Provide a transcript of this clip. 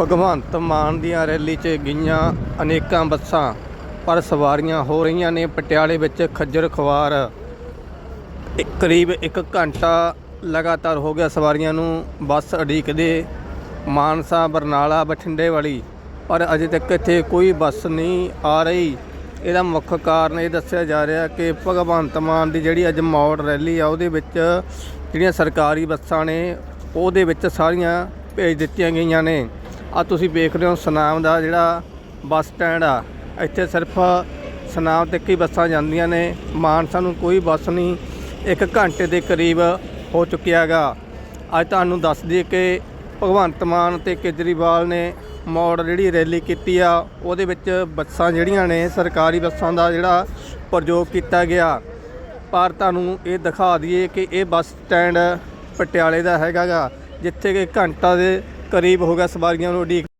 ਭਗਵੰਤ ਮਾਨ ਦੀਆਂ ਰੈਲੀ 'ਚ ਗਈਆਂ ਅਨੇਕਾਂ ਬੱਸਾਂ, ਪਰ ਸਵਾਰੀਆਂ ਹੋ ਰਹੀਆਂ ਨੇ ਪਟਿਆਲੇ ਵਿੱਚ ਖੱਜਰ ਖਵਾਰ ਕਰੀਬ 1 ਘੰਟਾ ਲਗਾਤਾਰ ਹੋ ਗਿਆ ਸਵਾਰੀਆਂ ਨੂੰ ਬੱਸ ਉਡੀਕਦੇ। ਮਾਨਸਾ, ਬਰਨਾਲਾ ਬਠਿੰਡੇ ਵਾਲੀ ਪਰ ਅਜੇ ਤੱਕ ਇੱਥੇ ਕੋਈ ਬੱਸ ਨਹੀਂ ਆ ਰਹੀ। ਇਹਦਾ ਮੁੱਖ ਕਾਰਨ ਇਹ ਦੱਸਿਆ ਜਾ ਰਿਹਾ ਕਿ ਭਗਵੰਤ ਮਾਨ ਦੀ ਜਿਹੜੀ ਅੱਜ ਮੌੜ ਰੈਲੀ ਆ, ਉਹਦੇ ਵਿੱਚ ਜਿਹੜੀਆਂ ਸਰਕਾਰੀ ਬੱਸਾਂ ਨੇ, ਉਹਦੇ ਵਿੱਚ ਸਾਰੀਆਂ ਭੇਜ ਦਿੱਤੀਆਂ ਗਈਆਂ ਨੇ। ਆ ਤੁਸੀਂ ਵੇਖ ਰਹੇ ਹੋ ਸੁਨਾਮ ਦਾ ਜਿਹੜਾ ਬੱਸ ਸਟੈਂਡ ਆ। ਇੱਥੇ ਸਿਰਫ ਸੁਨਾਮ ਤੱਕ ਹੀ ਬੱਸਾਂ ਜਾਂਦੀਆਂ ਨੇ। ਮਾਨਸਾ ਨੂੰ ਕੋਈ ਬੱਸ ਨਹੀਂ, ਇੱਕ ਘੰਟੇ ਦੇ ਕਰੀਬ ਹੋ ਚੁੱਕਿਆ ਗਾ ਅੱਜ ਤੁਹਾਨੂੰ ਦੱਸ ਦਈਏ ਕਿ ਭਗਵੰਤ ਮਾਨ ਤੇ ਕੇਜਰੀਵਾਲ ਨੇ ਮੋੜ ਜਿਹੜੀ ਰੈਲੀ ਕੀਤੀ ਆ, ਉਹਦੇ ਵਿੱਚ ਬੱਸਾਂ ਜਿਹੜੀਆਂ ਨੇ, ਸਰਕਾਰੀ ਬੱਸਾਂ ਦਾ ਜਿਹੜਾ ਪ੍ਰਯੋਗ ਕੀਤਾ ਗਿਆ। ਪਰ ਤੁਹਾਨੂੰ ਇਹ ਦਿਖਾ ਦਈਏ ਕਿ ਇਹ ਬੱਸ ਸਟੈਂਡ ਪਟਿਆਲੇ ਦਾ ਹੈਗਾ ਗਾ, ਜਿੱਥੇ ਕਿ ਘੰਟਾ ਦੇ ਕਰੀਬ ਹੋ ਗਿਆ ਸਵਾਰੀਆਂ ਨੂੰ ਉਡੀਕ